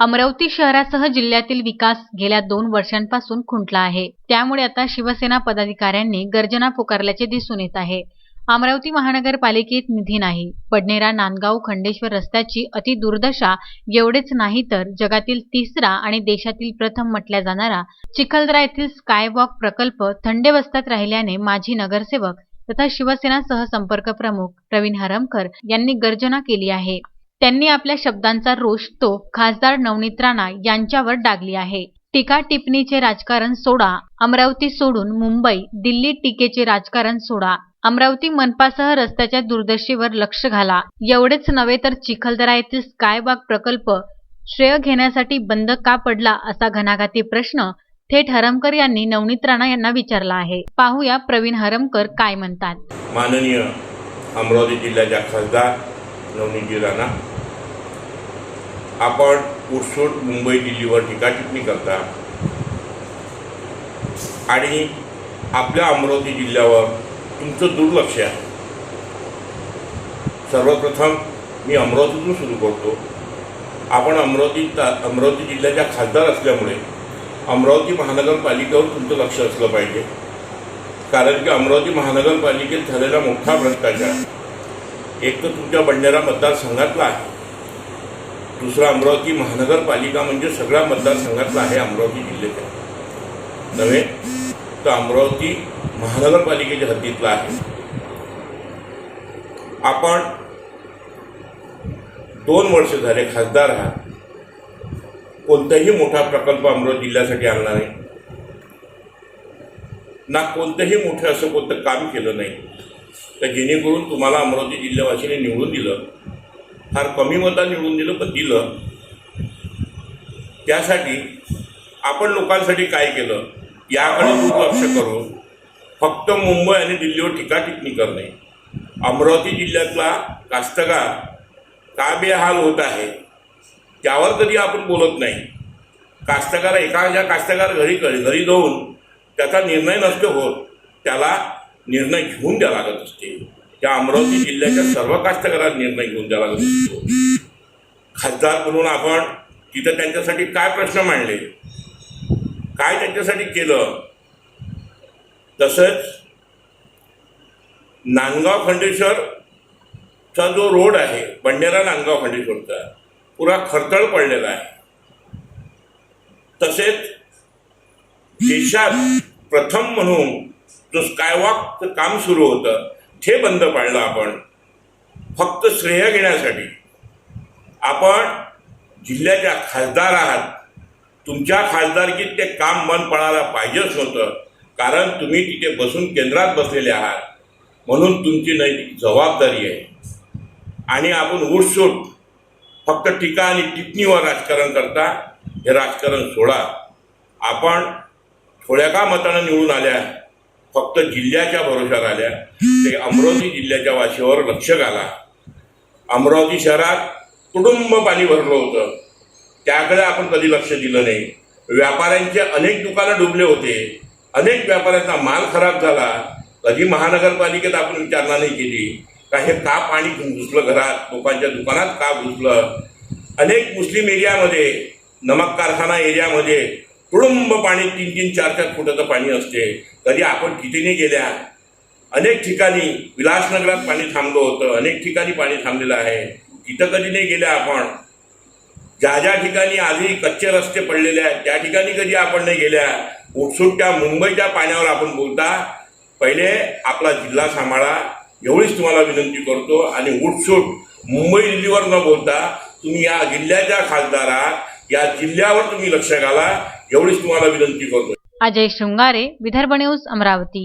अमरावती शहरासह जिल्ह्यातील विकास गेल्या दोन वर्षांपासून खुंटला आहे. त्यामुळे आता शिवसेना पदाधिकाऱ्यांनी गर्जना पुकारल्याचे दिसून येत आहे. अमरावती महानगरपालिकेत निधी नाही. पडनेरा नांदगाव खंडेश्वर रस्त्याची अति दुर्दशा एवढेच नाही तर जगातील तिसरा आणि देशातील प्रथम म्हटल्या जाणारा चिखलदरा येथील स्कायवॉक प्रकल्प थंडेवस्तात राहिल्याने माजी नगरसेवक तथा शिवसेना सहसंपर्क प्रमुख प्रवीण हरमकर यांनी गर्जना केली आहे. त्यांनी आपल्या शब्दांचा रोष तो खासदार नवनीत राणा यांच्यावर डागली आहे. टीका टिप्पणीचे राजकारण सोडा. अमरावती सोडून मुंबई दिल्ली टीकेचे राजकारण सोडा. अमरावती मनपासह रस्त्याच्या दुर्दशेवर लक्ष घाला. एवढेच नव्हे तर चिखलदरा येथील स्कायबाग प्रकल्प श्रेय घेण्यासाठी बंद का पडला असा घणाघाती प्रश्न थेट हरमकर यांनी नवनीत राणा यांना विचारला आहे. पाहूया प्रवीण हरमकर काय म्हणतात. माननीय अमरावती जिल्ह्याच्या खासदार नवनीतजी राणा. आपण उठसूट मुंबई दिल्लीवर टीकाटिप्पणी करता. आणि आपल्या अमरावती जिल्ह्यावर तुमचं दुर्लक्ष आहे. सर्वप्रथम मी अमरावतीतून सुरू करतो. आपण अमरावती ता अमरावती जिल्ह्याच्या खासदार असल्यामुळे अमरावती महानगरपालिकेवर तुमचं लक्ष असलं पाहिजे. कारण की अमरावती महानगरपालिकेत झालेला मोठा भ्रष्टाचार एक तर तुमच्या बंजारा मतदारसंघातला आहे. दुसरा अमरावती महानगरपालिका म्हणजे सगळ्या मतदारसंघातला आहे अमरावती जिल्ह्याच्या नव्हे? तर अमरावती महानगरपालिकेच्या हद्दीतला आहे. आपण दोन वर्ष झाले खासदार आहात. कोणताही मोठा प्रकल्प अमरावती जिल्ह्यासाठी आणला नाही. ना कोणतंही मोठं असं कोणतं काम केलं नाही. तर जेणेकरून तुम्हाला अमरावती जिल्ह्यावासीने निवडून दिलं. फार कमी मतात निवडून दिलं पण दिलं. त्यासाठी आपण लोकांसाठी काय केलं? याकडे दुर्लक्ष करून फक्त मुंबई आणि दिल्लीवर टीका टिप्पणी करणे. अमरावती जिल्ह्यातला कास्तकार का बेहाल होत आहे? त्यावर कधी आपण बोलत नाही. कास्तकार एखाद्या कास्तकार घरी घरी घरी जाऊन त्याचा निर्णय नसतो होत त्याला निर्णय घेऊन द्यावा लागत असते. त्या अमरावती जिल्ह्याच्या सर्व कास्तकारांना निर्णय घेऊन द्यावा लागत खासदार म्हणून आपण तिथं त्यांच्यासाठी काय प्रश्न मांडले? काय त्यांच्यासाठी केलं? तसंच नांदगाव खंडेश्वरचा जो रोड आहे बंडेरा नांदगाव खंडेश्वरचा पुरा खरतळ पडलेला आहे. तसेच देशात प्रथम म्हणून जो स्कायवॉकचं काम सुरू होतं हे बंद पाळलं आपण. फक्त श्रेय घेण्यासाठी. आपण जिल्ह्याच्या खासदार आहात. तुमच्या खासदारकीत ते काम बंद पडायला पाहिजेच होतं. कारण तुम्ही तिथे बसून केंद्रात बसलेले आहात. म्हणून तुमची नैतिक जबाबदारी आहे. आणि आपण उठसूट फक्त टीका आणि टिपणीवर राजकारण करता हे राजकारण सोडा. आपण थोड्या का मतानं निवडून आल्या फक्त जिल्ह्याच्या भरोशावर आल्या. ते अमरावती जिल्ह्याच्या वाशीवर लक्ष घाला. अमरावती शहरात कुटुंब पाणी भरलं होतं. त्याकडे आपण कधी लक्ष दिलं नाही. व्यापाऱ्यांचे अनेक दुकानं डुबले होते. अनेक व्यापाऱ्यांचा माल खराब झाला. कधी महानगरपालिकेत आपण विचारणा नाही केली. का हे का पाणी घुसलं घरात? लोकांच्या दुकानात का घुसलं? अनेक मुस्लिम एरियामध्ये नमक कारखाना एरियामध्ये तुडुंब पाणी तीन तीन चार चार फुटाचं पाणी असते. कधी आपण कितीने नाही गेल्या? अनेक ठिकाणी विलासनगरात पाणी थांबलं होतं. अनेक ठिकाणी पाणी थांबलेलं आहे. तिथं कधी नाही गेल्या आपण. ज्या ज्या ठिकाणी आधी कच्चे रस्ते पडलेले आहेत त्या ठिकाणी कधी आपण नाही गेल्या? उठसूट त्या मुंबईच्या पाण्यावर आपण बोलता. पहिले आपला जिल्हा सांभाळा. एवढीच तुम्हाला विनंती करतो. आणि उठसूट मुंबई दिल्लीवर न बोलता तुम्ही या जिल्ह्याच्या खासदारात या जिल्ह्यावर तुम्ही लक्ष घाला. एवढीच तुम्हाला विनंती करतो अजय शृंगारे विदर्भ न्यूज अमरावती.